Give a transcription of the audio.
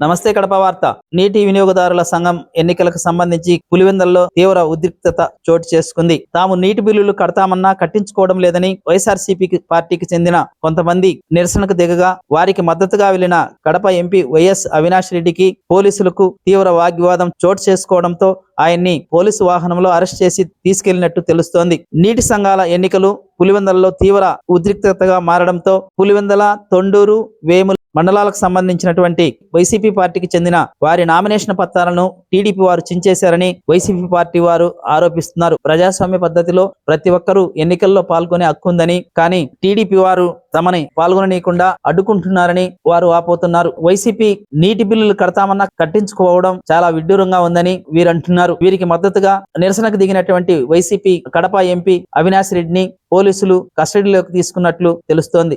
నమస్తే కడప వార్త. నీటి వినియోగదారుల సంఘం ఎన్నికలకు సంబంధించి పులివెందల్లో తీవ్ర ఉద్రిక్తత చోటు చేసుకుంది. తాము నీటి బిల్లులు కడతామన్నా కట్టించుకోవడం లేదని వైఎస్ఆర్సీపీ పార్టీకి చెందిన కొంతమంది నిరసనకు దిగగా వారికి మద్దతుగా వెళ్ళిన కడప ఎంపీ వైఎస్ అవినాష్ రెడ్డికి పోలీసులకు తీవ్ర వాగ్వివాదం చోటు చేసుకోవడంతో ఆయన్ని పోలీసు వాహనంలో అరెస్ట్ చేసి తీసుకెళ్ళినట్టు తెలుస్తోంది. నీటి సంఘాల ఎన్నికలు పులివెందలలో తీవ్ర ఉద్రిక్తతగా మారడంతో పులివెందల తొండూరు వేముల మండలాలకు సంబంధించినటువంటి వైసీపీ పార్టీకి చెందిన వారి నామినేషన్ పత్రాలను టీడీపీ వారు చించేశారని వైసీపీ పార్టీ వారు ఆరోపిస్తున్నారు. ప్రజాస్వామ్య పద్ధతిలో ప్రతి ఒక్కరూ ఎన్నికల్లో పాల్గొనే హక్కు ఉందని కానీ టీడీపీ వారు తమని పాల్గొననీయకుండా అడ్డుకుంటున్నారని వారు ఆపోతున్నారు. వైసీపీ నీటి బిల్లులు కడతామన్నా కట్టించుకోవడం చాలా విడ్డూరంగా ఉందని వీరు అంటున్నారు వీరికి మద్దతుగా నిరసనకు దిగినటువంటి వైసీపీ కడప ఎంపీ అవినాష్ రెడ్డిని పోలీసులు కస్టడీలోకి తీసుకున్నట్లు తెలుస్తోంది.